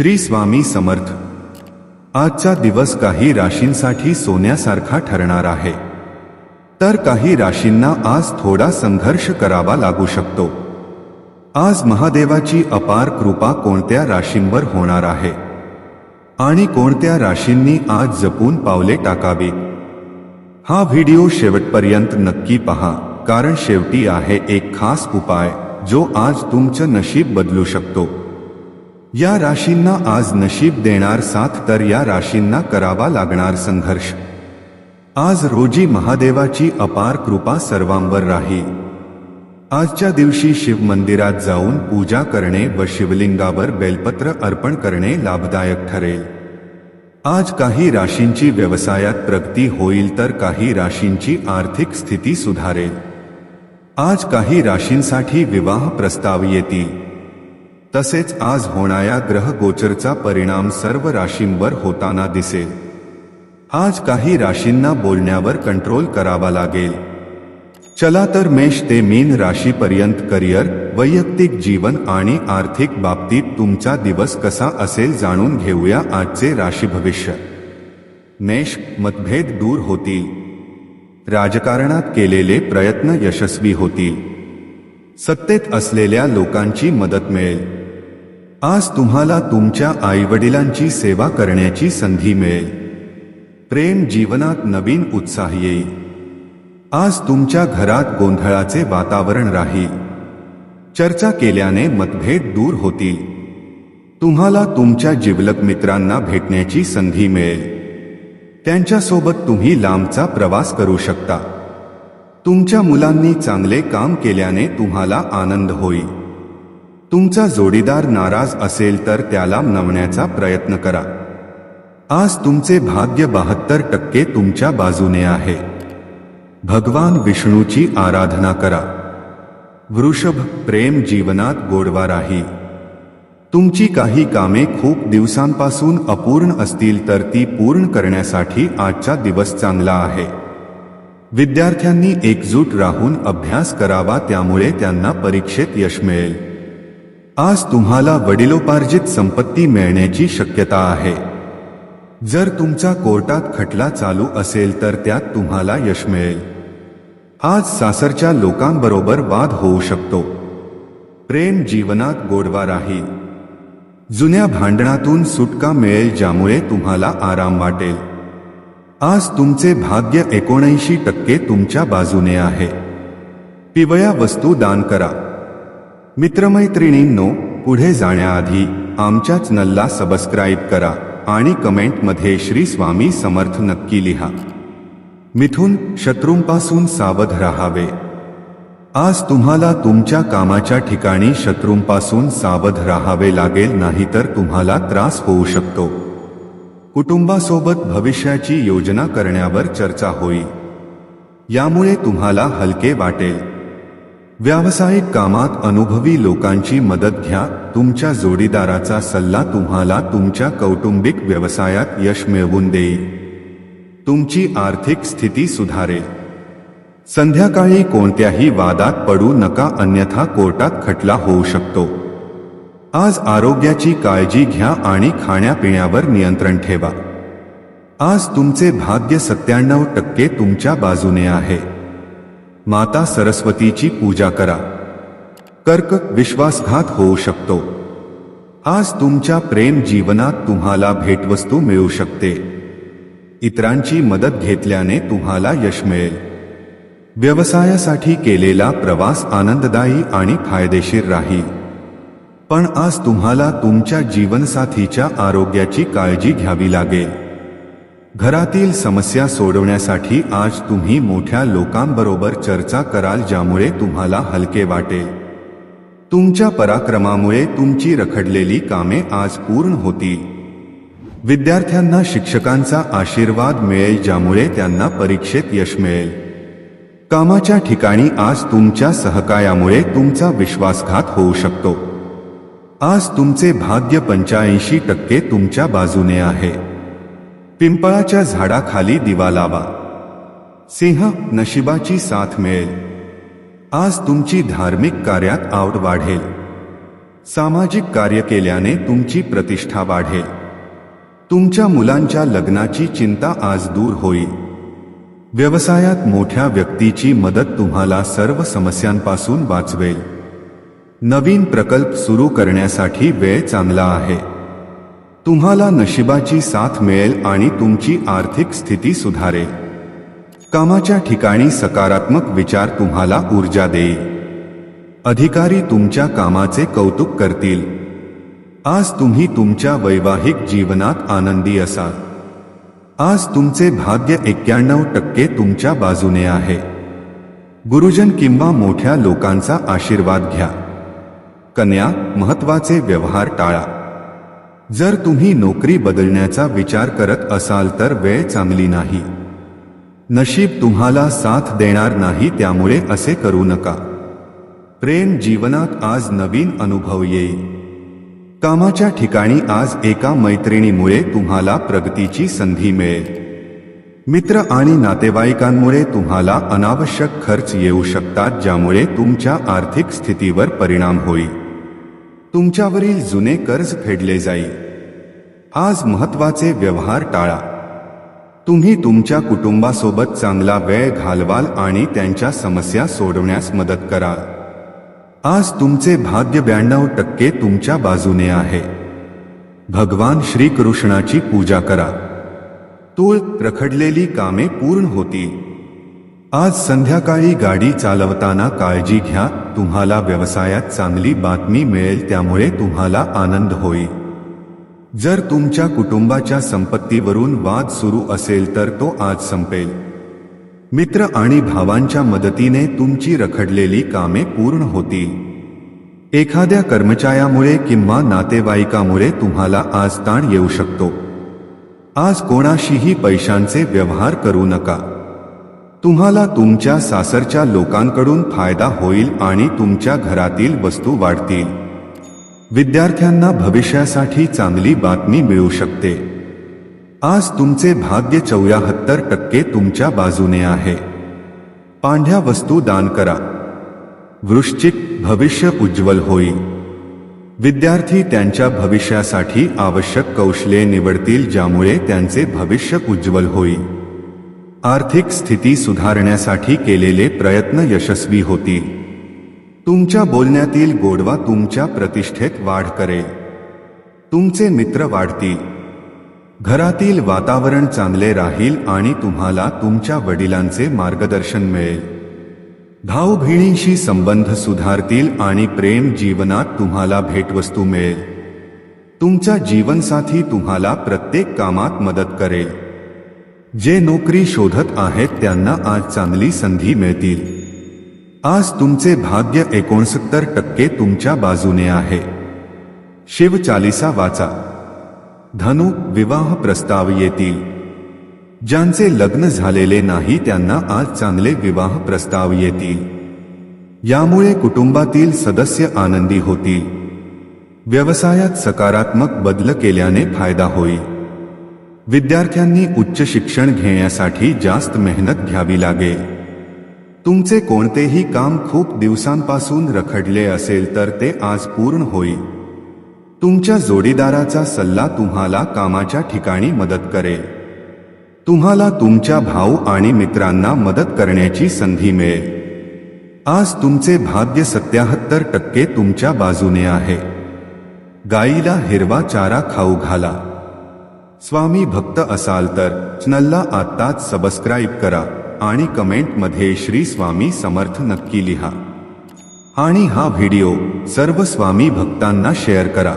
श्री स्वामी समर्थ. आजचा दिवस काही राशींसाठी सोन्यासारखा ठरणार आहे. तर काही राशींना आज थोडा संघर्ष करावा लागू शकतो. आज महादेवाची अपार कृपा कोणत्या राशींवर होणार आहे? आणि कोणत्या राशींनी आज जपून पावले टाकावी? हा व्हिडिओ शेवटपर्यंत नक्की पहा कारण शेवटी आहे एक खास उपाय जो आज तुमचं नशीब बदलू शकतो. या राशींना आज नशीब देणार साथ तर या राशींना करावा लागणार संघर्ष. आज रोजी महादेवाची अपार कृपा सर्वांवर राहील आजच्या दिवशी शिव मंदिरात जाऊन पूजा करणे व शिवलिंगावर बेलपत्र अर्पण करणे लाभदायक ठरेल. आज काही राशींची व्यवसायात प्रगती होईल तर काही राशींची आर्थिक स्थिती सुधारेल. आज काही राशींसाठी विवाह प्रस्ताव येतील. तसेच आज होणाऱ्या ग्रहगोचरचा परिणाम सर्व राशींवर होताना दिसेल. आज काही राशींना बोलण्यावर कंट्रोल करावा लागेल. चला तर मेष ते मीन राशीपर्यंत करिअर वैयक्तिक जीवन आणि आर्थिक बाबतीत तुमचा दिवस कसा असेल जाणून घेऊया आजचे राशी भविष्य. मेष मतभेद दूर होतील. राजकारणात केलेले प्रयत्न यशस्वी होतील. सत्तेत असलेल्या लोकांची मदत मिळेल. आज तुम्हाला तुमच्या आईवडिलांची सेवा करण्याची संधी मिळेल. प्रेम जीवनात नवीन उत्साह येईल. आज तुमच्या घरात गोंधळाचे वातावरण राहील. चर्चा केल्याने मतभेद दूर होतील. तुम्हाला तुमच्या जिवलक मित्रांना भेटण्याची संधी मिळेल. त्यांच्यासोबत तुम्ही लांबचा प्रवास करू शकता. तुमच्या मुलांनी चांगले काम केल्याने तुम्हाला आनंद होईल. तुमचा जोडीदार नाराज असेल तर त्याला नवण्याचा प्रयत्न करा. आज तुमचे भाग्य बहात्तर टक्के तुमच्या बाजूने आहे. भगवान विष्णूची आराधना करा. वृषभ प्रेम जीवनात गोडवा राही. तुमची काही कामे खूप दिवसांपासून अपूर्ण असतील तर ती पूर्ण करण्यासाठी आजचा दिवस चांगला आहे. विद्यार्थ्यांनी एकजूट राहून अभ्यास करावा त्यामुळे त्यांना परीक्षेत यश मिळेल. आज तुम्हाला वडिलोपार्जित संपत्ती मिळण्याची शक्यता आहे. जर तुमचा कोर्टात खटला चालू असेल तर त्यात तुम्हाला यश मिळेल. आज सासरच्या लोकांबरोबर वाद होऊ शकतो. प्रेम जीवनात गोडवा राहील जुन्या भांडणातून सुटका मिळेल ज्यामुळे तुम्हाला आराम वाटेल. आज तुमचे भाग्य एकोणऐंशी टक्के तुमच्या बाजूने आहे. पिवळ्या वस्तू दान करा. मित्रमैत्रिणींनो पुढे जाण्याआधी आमच्या चॅनलला सबस्क्राईब करा आणि कमेंटमध्ये श्री स्वामी समर्थ नक्की लिहा. मिथून शत्रूंपासून सावध राहावे. आज तुम्हाला तुमच्या कामाच्या ठिकाणी शत्रूंपासून सावध राहावे लागेल नाहीतर तुम्हाला त्रास होऊ शकतो. कुटुंबासोबत भविष्याची योजना करण्यावर चर्चा होईल. यामुळे तुम्हाला हलके वाटेल. व्यावसायिक कामात अनुभवी लोकांची मदत घ्या. तुमच्या जोडीदाराचा सल्ला तुम्हाला तुमच्या कौटुंबिक व्यवसायात यश मिळवून देईल. तुमची आर्थिक स्थिती सुधारेल. संध्याकाळी कोणत्याही वादात पडू नका अन्यथा कोर्टात खटला होऊ शकतो. आज आरोग्याची काळजी घ्या आणि खाण्यापिण्यावर नियंत्रण ठेवा. आज तुमचे भाग्य सत्त्याण्णव टक्के तुमच्या बाजूने आहे. माता सरस्वतीची पूजा करा. कर्क विश्वासघात होऊ शकतो. आज तुमच्या प्रेम जीवनात तुम्हाला भेटवस्तू मिळू शकते. इतरांची मदत घेतल्याने तुम्हाला यश मिळेल. व्यवसायासाठी केलेला प्रवास आनंददायी आणि फायदेशीर राहील. पण आज तुम्हाला तुमच्या जीवनसाथीच्या आरोग्याची काळजी घ्यावी लागेल. घरातील समस्या सोडवण्यासाठी आज तुम्ही मोठ्या लोकांबरोबर चर्चा कराल ज्यामुळे तुम्हाला हलके वाटेल. तुमच्या पराक्रमामुळे तुमची रखडलेली कामे आज पूर्ण होतील. विद्यार्थ्यांना शिक्षकांचा आशीर्वाद मिळेल ज्यामुळे त्यांना परीक्षेत यश मिळेल. कामाच्या ठिकाणी आज तुमच्या सहकायामुळे तुमचा विश्वासघात होऊ शकतो. आज तुमचे भाग्य पंच्याऐंशी टक्के तुमच्या बाजूने आहे. पिंपळाच्या झाडाखाली दिवा लावा. सिंह नशिबाची साथ मिळेल. आज तुमची धार्मिक कार्यात आवड वाढेल. सामाजिक कार्य केल्याने तुमची प्रतिष्ठा वाढेल. तुमच्या मुलांच्या लग्नाची चिंता आज दूर होईल. व्यवसायात मोठ्या व्यक्तीची मदत तुम्हाला सर्व समस्यांपासून वाचवेल. नवीन प्रकल्प सुरू करण्यासाठी वेळ चांगला आहे. तुम्हाला नशिबाची साथ मिळेल आणि तुमची आर्थिक स्थिती सुधारेल. कामाच्या ठिकाणी सकारात्मक विचार तुम्हाला ऊर्जा देईल. अधिकारी तुमच्या कामाचे कौतुक करतील. आज तुम्ही तुमच्या वैवाहिक जीवनात आनंदी असाल. आज तुमचे भाग्य एक्क्याण्णव टक्के तुमच्या बाजूने आहे. गुरुजन किंवा मोठ्या लोकांचा आशीर्वाद घ्या. कन्या महत्त्वाचे व्यवहार टाळा. जर तुम्ही नोकरी बदलण्याचा विचार करत असाल तर वेळ चांगली नाही. नशीब तुम्हाला साथ देणार नाही त्यामुळे असे करू नका. प्रेम जीवनात आज नवीन अनुभव येईल. कामाच्या ठिकाणी आज एका मैत्रिणीमुळे तुम्हाला प्रगतीची संधी मिळेल. मित्र आणि नातेवाईकांमुळे तुम्हाला अनावश्यक खर्च येऊ शकतात ज्यामुळे तुमच्या आर्थिक स्थितीवर परिणाम होईल. तुमच्यावरील जुने कर्ज फेडले जाईल. आज महत्त्वाचे व्यवहार टाळा. तुम्ही तुमच्या कुटुंबासोबत चांगला वेळ घालवाल आणि त्यांच्या समस्या सोडवण्यास मदत कराल आज तुमचे भाग्य ब्याण्णव टक्के तुमच्या बाजूने आहे. भगवान श्रीकृष्णाची पूजा करा. तूळ रखडलेली कामे पूर्ण होतील. आज संध्याकाळी गाडी चालवताना काळजी घ्या तुम्हाला व्यवसायात चांगली बातमी मिळेल त्यामुळे तुम्हाला आनंद होईल. जर तुमच्या कुटुंबाच्या संपत्तीवरून वाद सुरू असेल तर तो आज संपेल. मित्र आणि भावांच्या मदतीने तुमची रखडलेली कामे पूर्ण होतील. एखाद्या कर्मचाऱ्यामुळे किंवा नातेवाईकामुळे तुम्हाला आज ताण येऊ शकतो. आज कोणाशीही पैशांचे व्यवहार करू नका. तुम्हाला तुमच्या सासरच्या लोकांकडून फायदा होईल आणि तुमच्या घरातील वस्तू वाढतील. विद्यार्थ्यांना भविष्यासाठी चांगली बातमी मिळू शकते. आज तुमचे भाग्य चौऱ्याहत्तर टक्के तुमच्या बाजूने आहे. पांढ्या वस्तू दान करा. वृश्चिक भविष्य उज्ज्वल होईल. विद्यार्थी त्यांच्या भविष्यासाठी आवश्यक कौशल्ये निवडतील ज्यामुळे त्यांचे भविष्य उज्ज्वल होईल. आर्थिक स्थिती सुधारण्यासाठी केलेले प्रयत्न यशस्वी होतील. तुमच्या बोलण्यातील गोडवा तुमच्या प्रतिष्ठेत वाढ करेल तुमचे मित्र वाढतील. घरातील वातावरण चांगले राहील आणि तुम्हाला तुमच्या वडिलांचे मार्गदर्शन मिळेल. भाऊभिणींशी संबंध सुधारतील आणि प्रेम जीवनात तुम्हाला भेटवस्तू मिळेल. तुमचा जीवनसाथी तुम्हाला प्रत्येक कामात मदत करेल जे नोकरी शोधत आहेत त्यांना आज चांगली संधी मिळतील. आज तुमचे भाग्य एकोणसत्तर टक्के तुमच्या बाजूने आहे. शिव चालिसा वाचा. धनु विवाह प्रस्ताव येतील. ज्यांचे लग्न झालेले नाही त्यांना आज चांगले विवाह प्रस्ताव येतील. यामुळे कुटुंबातील सदस्य आनंदी होतील. व्यवसायात सकारात्मक बदल केल्याने फायदा होईल. विद्यार्थ्यांनी उच्च शिक्षण घेण्यासाठी जास्त मेहनत घ्यावी लागेल तुमचे कोणतेही काम खूप दिवसांपासून रखडले असेल तर ते आज पूर्ण होईल. तुमच्या जोडीदाराचा सल्ला तुम्हाला कामाच्या ठिकाणी मदत करेल. तुम्हाला तुमच्या भाऊ आणि मित्रांना मदत करण्याची संधी मिळेल. आज तुमचे भाग्य सत्याहत्तर टक्के तुमच्या बाजूने आहे. गाईला हिरवा चारा खाऊ घाला. स्वामी भक्त असाल तर चॅनलला आत्ताच सबस्क्राईब करा आणि कमेंटमध्ये श्री स्वामी समर्थ नक्की लिहा. आणि हा व्हिडिओ सर्व स्वामी भक्तांना शेअर करा.